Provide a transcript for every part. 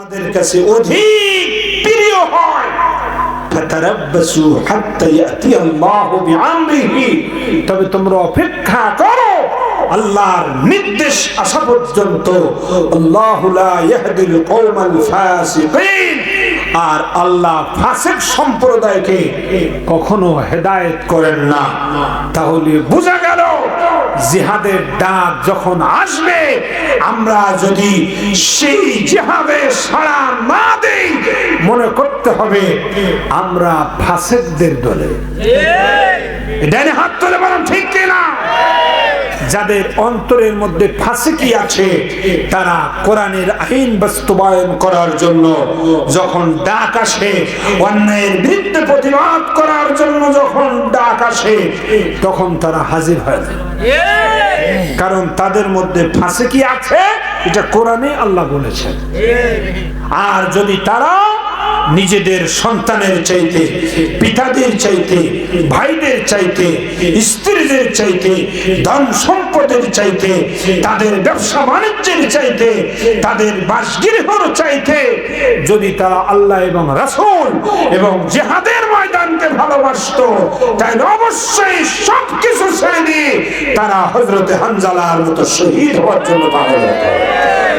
আমাদের কাছে অধিক প্রিয় হয়। ইয়াতি আল্লাহু বিআমরিহি। তবে তোমরা অপেক্ষা করো, আল্লাহর নির্দেশ আসা পর্যন্ত আল্লাহু লা ইয়াহদিল কওমাল ফাসিকিন। আর আল্লাহ ফাসিক সম্প্রদায়কে কখনো হেদায়েত করেন না। তাহলে বোঝা গেল জিহাদের ডাক যখন আসবে আমরা যদি সেই জিহাদে সাড়া না দেই মনে করতে হবে আমরা ফাসেকদের দলে। ডানে হাত তুলে বলেন ঠিক কিনা? যাদের অন্তরের মধ্যে ফাঁসিকি আছে, তারা কোরআনের আইন বাস্তবায়ন করার জন্য যখন ডাক আসে, অন্যায়ের বিরুদ্ধে প্রতিবাদ করার জন্য যখন ডাক আসে, তখন তারা হাজির হয় কারণ তাদের মধ্যে ফাঁসিকি আছে, এটা কোরআনে আল্লাহ বলেছেন। আর যদি তারা নিজেদের সন্তানের চাইতে, পিতাদের চাইতে, ভাইদের চাইতে, স্ত্রীদের চাইতে, ধন সম্পদের চাইতে, তাদের ব্যবসা বাণিজ্যের চাইতে, তাদের বাসগৃহর চাইতে, যদি তারা আল্লাহ এবং রাসূল এবং জেহাদের ময়দানকে ভালোবাসতো, তাহলে অবশ্যই সব কিছু ছেড়ে দিয়ে তারা হজরতে হানজালার মতো শহীদ হওয়ার জন্য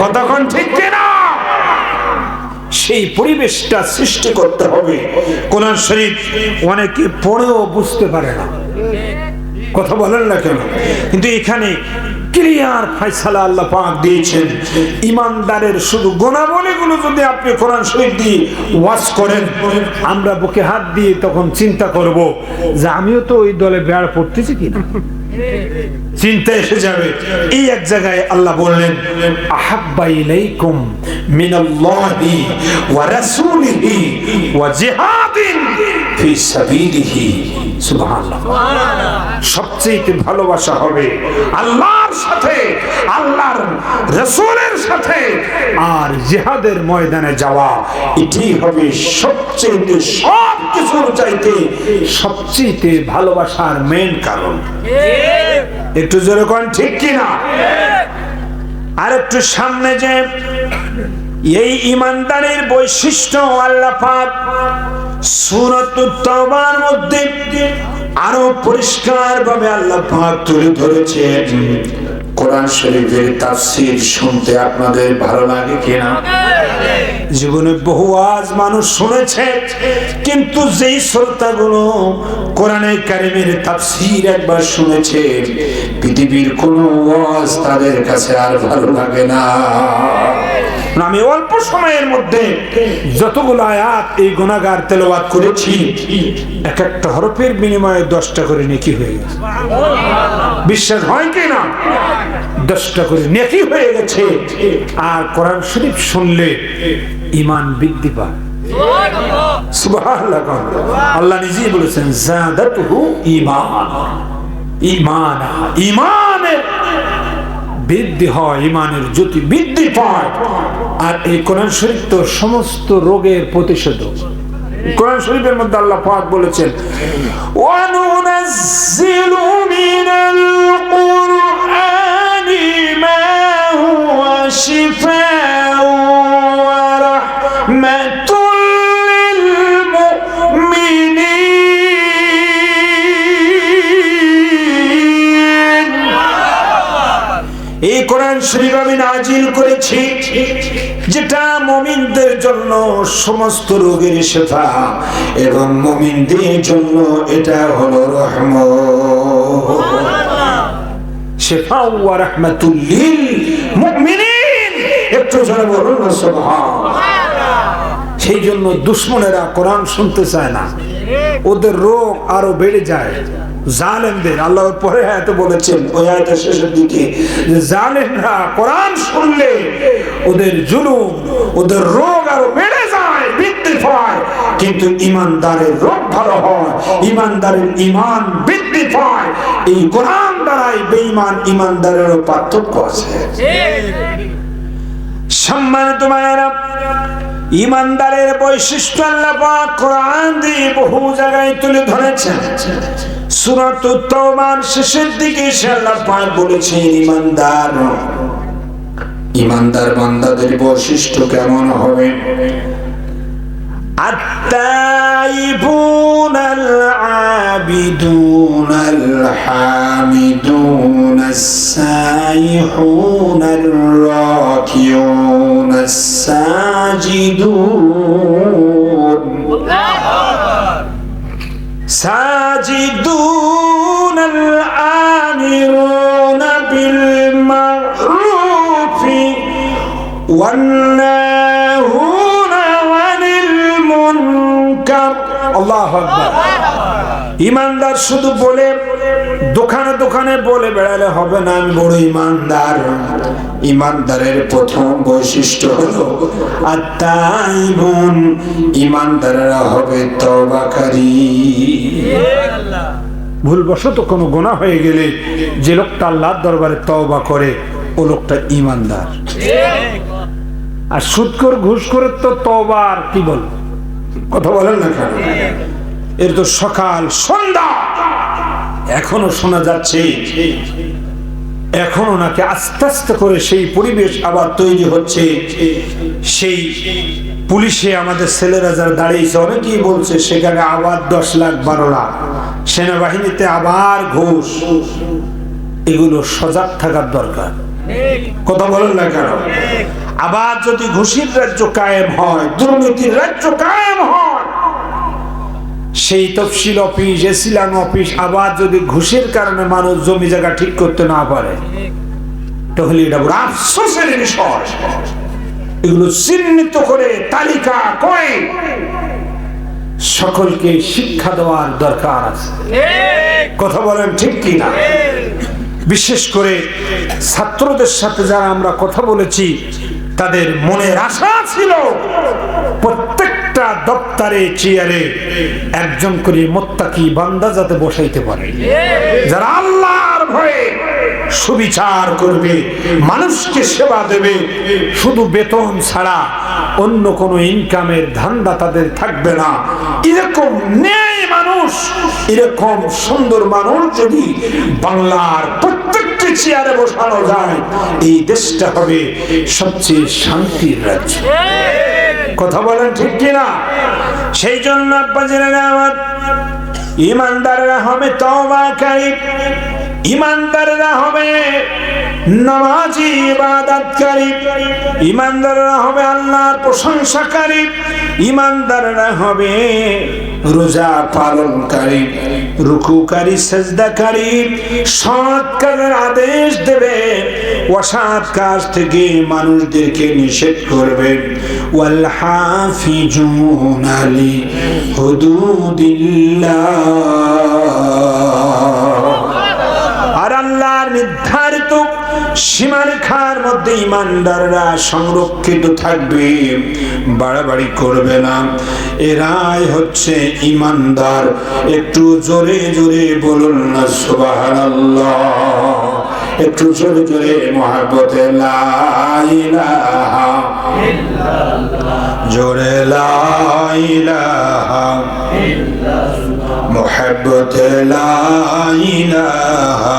কতক্ষণ ঠিক কিনা? সেই পরিবেশটা সৃষ্টি করতে হবে। কোরআন শরীফ অনেকে পড়েও বুঝতে পারে না। কথা বলেন না কেন? কিন্তু এখানে ক্লিয়ার ফাইসালা আল্লাহ পাক দিয়েছেন। ইমানদারের শুধু গুণাবলীগুলো যদি আপনি কোরআন শরীফ দিয়ে ওয়াজ করেন, আমরা বুকে হাত দিয়ে তখন চিন্তা করব যে আমিও তো ওই দলে বেড় পড়তেছি কিনা? চিন্তা এসে যাবে। এই এক জায়গায় আল্লাহ বললেন, আহাব্বা ইলাইকুম মিনাল্লাহি ওয়া রাসূলিহি ওয়া জিহাদিন ফি সাবিলিহি। সুবহানাল্লাহ। সবচেয়ে ভালোবাসা হবে আল্লাহর সাথে, আল্লাহর রাসূলের সাথে আর জিহাদের ময়দানে যাওয়া। এটি হবে সবচেয়ে সব কিছুর চাইতে সবচেয়ে ভালোবাসার মেন কারণ। একটু জোরে কোন ঠিক কিনা? আর একটু সামনে যে এই ইমানদারের বৈশিষ্ট্য আল্লাহ পাক সূরাত মধ্যে আরও পরিষ্কার ভাবে আল্লাহ পাক তুলে ধরেছেন। কোরআন শরীফের তাফসীর শুনতে আপনাদের ভালো লাগে কিনা? জীবনে বহু আজ মানুষ শুনেছে, কিন্তু যেই শ্রোতাগুলো কোরআনে কারিমের তাফসীর একবার শুনেছে, পৃথিবীর কোনো আওয়াজ তাদের কাছে আর ভালো লাগে না। আমি অল্প সময়ের মধ্যে যতগুলো আয়াত এই গুণাগার তেলাওয়াত করেছি এক একটা হরফের বিনিময়ে দশটা করে নেকি হয়ে গেছে। বিশ্বাস হয় কি না? দশটা করে নেকি হয়ে গেছে। আর কোরআন শরীফ শুনলে ইমান বৃদ্ধি পায়। আল্লাহ নিজেই বলেছেন, জাদাতুহু ঈমান। ঈমান, ঈমানের বৃদ্ধি হয় ইমানের জ্যোতি বৃদ্ধি পায়। আর এই কোরআন শরীফ তো সমস্ত রোগের প্রতিষেধক। কোরআন শরীফের মধ্যে আল্লাহ পাক বলেছেন, ওয়ানুনাজ্জিলু মিনাল কুরআনি মা হুয়া শিফাউ কোরআন শরীফ আমি নাজিল করেছি, যেটা মমিনদের জন্য সমস্ত রোগের শেফা এবং মমিনদের জন্য এটা হলো রহমত। শেফা ওয়া রাহমাতুল লিল মুমিনিন। একটু জোরে বলুন সুবহান। সেই জন্য দুশ্মনেরা কোরআন শুনতে চায় না। ওদের রোগ আরও বেড়ে যায়। আল্লাহর পরে বলেছেন, ওই শেষের দিকে কোরআন শুনলে ওদের জুলুম, ওদের রোগ আরও বেড়ে যায়, বৃদ্ধি পায়। কিন্তু ইমানদারের রোগ ভালো হয়, ইমানদারের ইমান বৃদ্ধি পায়। এই কোরআন দ্বারাই বেঈমান ইমানদারেরও পার্থক্য আছে। সম্মানিত মায়েরা ইমানদারের বৈশিষ্ট্য আল্লাহ কোরআন দিয়ে বহু জায়গায় তুলে ধরেছেন। সুরত তওবার শেষের দিকে সে আল্লাহ বলেছেন, ইমানদার ইমানদার বান্দাদের বৈশিষ্ট্য কেমন হবে? التائبون العابدون الحامدون السائحون الراكعون الساجدون ساجدون الآمرون بالمعروف والناهون ইমানদার শুধু বলে, দোকানে দোকানে বলে বেড়ালে হবে না, আমি বড় ইমানদার। ইমানদারের প্রথম বৈশিষ্ট্য হলো আত্মাইবুন, ইমানদারেরা হবে তবাকারী ভুলবশত কোনো গোনা হয়ে গেলে যে লোকটা আল্লাহর দরবারে তওবা করে, ও লোকটা ইমানদার। আর সুদকর ঘুষ করে তো তওবা আর কি বল কথা বলেন না এর তো সকাল, সন্ধ্যা। এখনও শোনা যাচ্ছে, এখনও নাকি আস্তে আস্তে করে সেই পরিবেশ আবার তৈরি হচ্ছে। সেই পুলিশে আমাদের ছেলেরা যারা দাঁড়িয়েছে, অনেকেই বলছে সেখানে আবার দশ লাখ, বারো লাখ। সেনাবাহিনীতে আবার ঘুষ। এগুলো সজাগ থাকার দরকার। কথা বলেন না কেন? আবার যদি ঘুষির রাজ্য কায়েম হয়, দুর্নীতির রাজ্য কায়েম হয় সেই তফসিল অফিস, এসিলান অফিস, আবার যদি ঘুষের কারণে মানুষ জমি জায়গা ঠিক করতে না পারে, তাহলে এটা বড় আফসোসের বিষয়। এগুলো চিহ্নিত করে তালিকা করে। সকলকে শিক্ষা দেওয়ার দরকার আছে। কথা বলেন ঠিক কি না বিশেষ করে ছাত্রদের সাথে যারা আমরা কথা বলেছি, তাদের মনের আশা ছিল প্রত্যেকটা দপ্তরে, চেয়ারে একজন করে মোত্তাকি বান্দা যাতে বসাইতে পারে। যারা আল্লাহর ভয়ে সুবিচার করবে, মানুষকে সেবা দেবে, শুধু বেতন ছাড়া অন্য কোনো ইনকামের ধান্দা তাদের থাকবে না। এরকম নেই মানুষ, এরকম সুন্দর মানুষ যদি বাংলার প্রত্যেকটি চেয়ারে বসানো যায়, এই দেশটা হবে সবচেয়ে শান্তির রাজ্য। কথা বলেন ঠিক কিনা? সেই জন্য আব্বাজিরা আমার ইমানদাররা হবে তওবাকারী ইমানদাররা হবে নামাজি, ইবাদতকারী, ইমানদাররা হবে আল্লাহর প্রশংসাকারী, ইমানদাররা হবে রোজা পালনকারী, রুকুকারী, সেজদাকারী, সৎ কাজের আদেশ দেবে, অসৎ কাজ থেকে মানুষদেরকে নিষেধ করবে। ওয়াল হাফিজুন আলি হুদুদিল্লাহ। সীমারেখার মধ্যে ইমানদাররা সংরক্ষিত থাকবে, বাড়াবাড়ি করবে না। এরাই হচ্ছে ইমানদার। একটু জোরে জোরে বলুন না, সুবহানাল্লাহ। একটু জোরে জোরে মহাব্বতে জোরে লা ইলাহা মোহাব্বত লা ইলাহা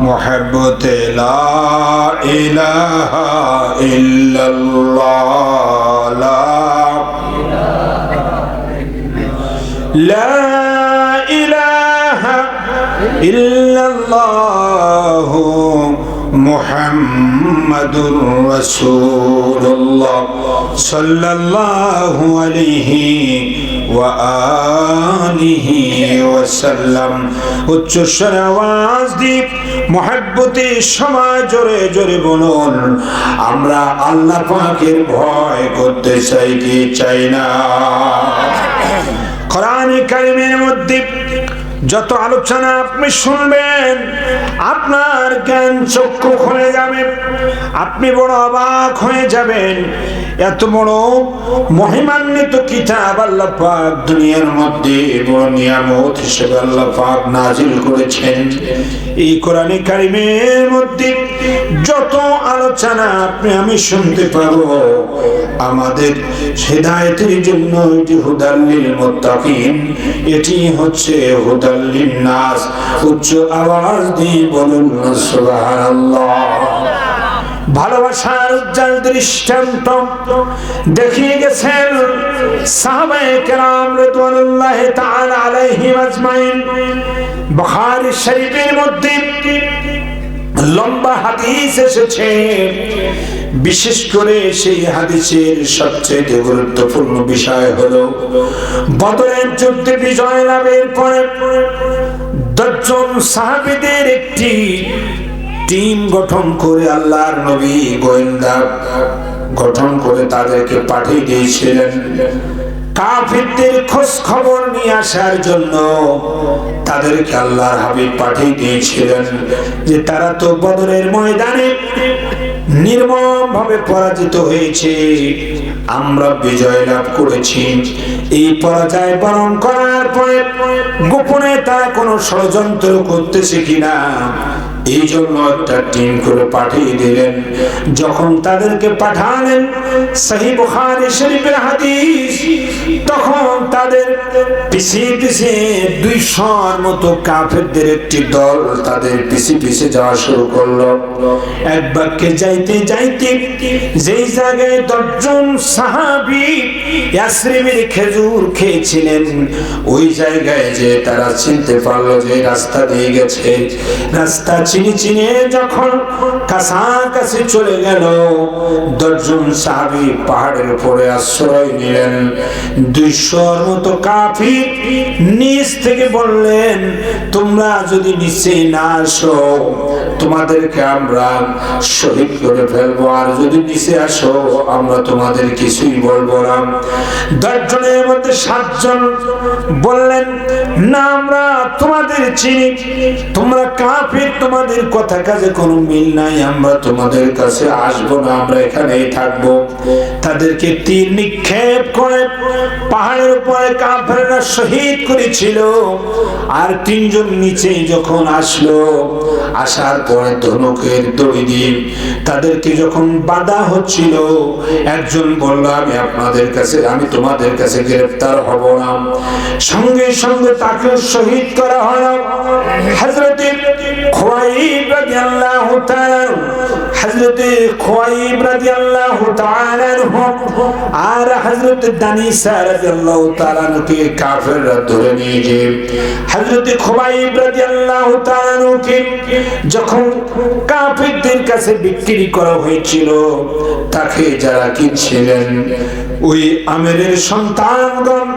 محبت لا إله إلا الله. لا لا إله إلا الله. محمد رسول الله. صلى الله عليه ওয়ালিহি ওয়াসাল্লাম। উচ্চ স্বরে আওয়াজ সময় জোরে জোরে বলুন, আমরা আল্লাহ পাকের ভয় করতে চাই কি চাই না? কোরআন কারিমের মধ্যে যত আলোচনা আপনি শুনবেন, আপনার জ্ঞান চক্ষু খুলে যাবে, আপনি বড় অবাক হয়ে যাবেন। এত বড় মহিমান্বিত কিতাব আল্লাহ পাক দুনিয়ার মধ্যে বড় নিয়ামত হিসেবে আল্লাহ পাক নাজিল করেছেন। এই কোরআনে কারিমের মধ্যে যত আলোচনা আপনি আমি শুনতে পাবো, আমাদের হেদায়েতের জন্য এটি হুদাল্লিল মুত্তাকিন, এটি হচ্ছে হুদাল্লিন উচ্চ আওয়াজ দিয়ে বলুন ভালোবাসার উজ্জ্বল দৃষ্টান্ত দেখিয়ে গেছেন সাহাবায়ে কেরাম লম্বা হাদিস এসেছে। বিশেষ করে সেই হাদিসের সবচেয়ে গুরুত্বপূর্ণ বিষয় হলো, বদরের যুদ্ধে বিজয় লাভের পরে দশজন সাহাবীদের একটি টিম গঠন করে আল্লাহর নবী গোয়েন্দা গঠন করে তাদেরকে পাঠিয়ে দিয়েছিলেন। কাফিরদের খোঁজ খবর নিয়ে আসার জন্য তাদেরকে আল্লাহর হাবিব পাঠিয়ে দিয়েছিলেন যে তারা তো বদরের ময়দানে নির্মম ভাবে পরাজিত হয়েছে। আমরা বিজয় লাভ করেছি। এই পরাজয় বরণ করার পরে গোপনে তারা কোনো ষড়যন্ত্র করতেছে কিনা এই জন্য একটা টিম করে পাঠিয়ে দিলেন। যখন তাদেরকে পাঠালেন তখন তাদের পিছিয়ে পিছিয়ে দুইশোর মতো কাফেরদের একটি দল তাদের পিছে পিছে যাওয়া শুরু করল। এক বাক্যে যাইতে যাইতে যেই জায়গায় দশজন সাহাবি ইয়াসরিবের খেজুর খেয়েছিলেন, ওই জায়গায় যে তারা চিনতে পারল যে রাস্তা দিয়ে গেছে, রাস্তা চিনি চিনে যখন কাছাকাছি চলে গেল, দশজন সাহাবি পাহাড়ের উপরে আশ্রয় নিলেন। দুইশোর মতো কাফি নিচ থেকে বললেন, তোমরা যদি নিচে না আসো, তোমাদেরকে আমরা শহীদ করে ফেলব। আর যদি নিচে আসো, আমরা তোমাদের কিছুই বলব না। দশজনের মধ্যে সাতজন বললেন, না, আমরা তোমাদের চিনি। তোমরা কাফির তোমাদের কথা কাজে কোনো মিল নাই, আমরা তোমাদের কাছে আসব না, আমরা এখানেই থাকব। তাদেরকে তীর নিক্ষেপ করে পাহাড়ের উপরে কাফেররা শহীদ করেছিল, আর তিনজন নিচে যখন আসলো, আসার পরে ধনুকের দড়ি দিয়ে তাদেরকে যখন বাধা হচ্ছিল, একজন বলল, আমি আপনাদের কাছে, আমি তোমাদের কাছে গ্রেফতার হব না। সঙ্গে সঙ্গে তাকে শহীদ করা হলো হযরতে হযরতে খুয়াইব রাদিয়াল্লাহু আর রাদিয়াল্লাহু তাআলা ধরে নিয়ে যে রাদিয়াল্লাহু তাআলা যখন কাফিরদের কাছে বিক্রি করা হয়েছিল, তাকে যারা কিনছিলেন, ওই আমিরের সন্তানগণ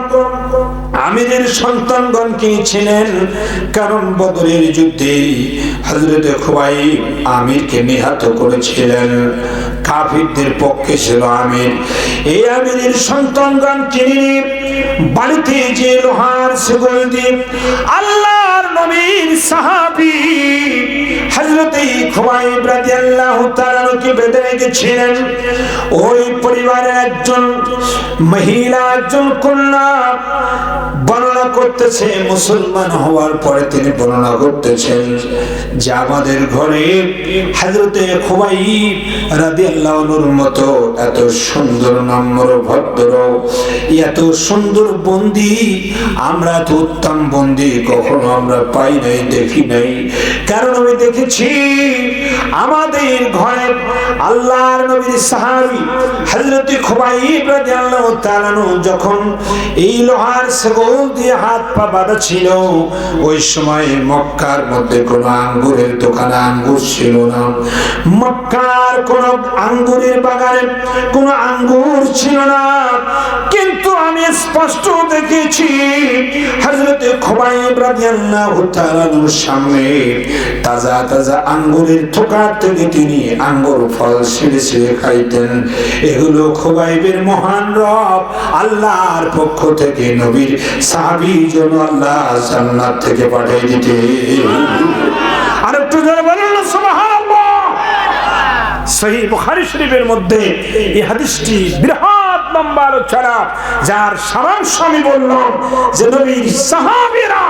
আমিরের সন্তানগণ কিনেছিলেন কারণ বদরের যুদ্ধে হজরত খুবাই আমিরকে নিহত করেছিলেন। কাফিরদের পক্ষে ছিল আমির। এই আমিরের সন্তানগণ কিনে বাড়িতে যে লোহার দিয়ে আল্লাহর নবীর সাহাবী মুসলমান হওয়ার পরে তিনি বর্ণনা করতেছেন যে আমাদের ঘরে হযরতে খুবাইব রাদিয়াল্লাহুর মতো এত সুন্দর, নম্র, ভদ্র, এত সুন্দর বন্দি, আমরা তো উত্তম বন্দি, কখনো আমরা পাই নাই, দেখি নাই। কারণ আমি দেখেছি। আমাদের ঘরে আল্লাহর নবীর সাহাবী হযরত খুবাইব রাদিয়াল্লাহু তাআলা যখন এই লোহার সেগল দিয়ে হাত পা বাঁধা ছিল ওই সময় মক্কার মধ্যে কোনো আঙ্গুরের দোকানে আঙ্গুর ছিল না। মক্কার কোন আঙ্গুরের বাগানে কোন আঙ্গুর ছিল না। কিন্তু আমি স্পষ্ট দেখেছি হযরতে খুবাইব রাদিয়াল্লাহু তাআলার সামনে তাজা তাজা আঙ্গুরের থোকার থেকে তিনি আঙ্গুর ফল ছিঁড়ে ছিঁড়ে খাইতেন। এগুলো খুবাইবের মহান রব আল্লাহর পক্ষ থেকে নবীর সাহাবী জন্য আল্লাহ জান্নাত থেকে পাঠিয়ে দিতে আর একটু জোরে বলুন সুবহানাল্লাহ। সহি বুখারী শরীফের মধ্যে এই হাদিসটি বৃহৎ লম্বা আলোচনা, যার সারাংশ আমি বললাম যে নবীর সাহাবিরা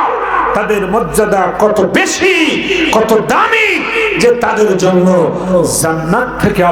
তাদের মর্যাদা কত বেশি, কত দামি যে তাদের জন্য জান্নাত থেকে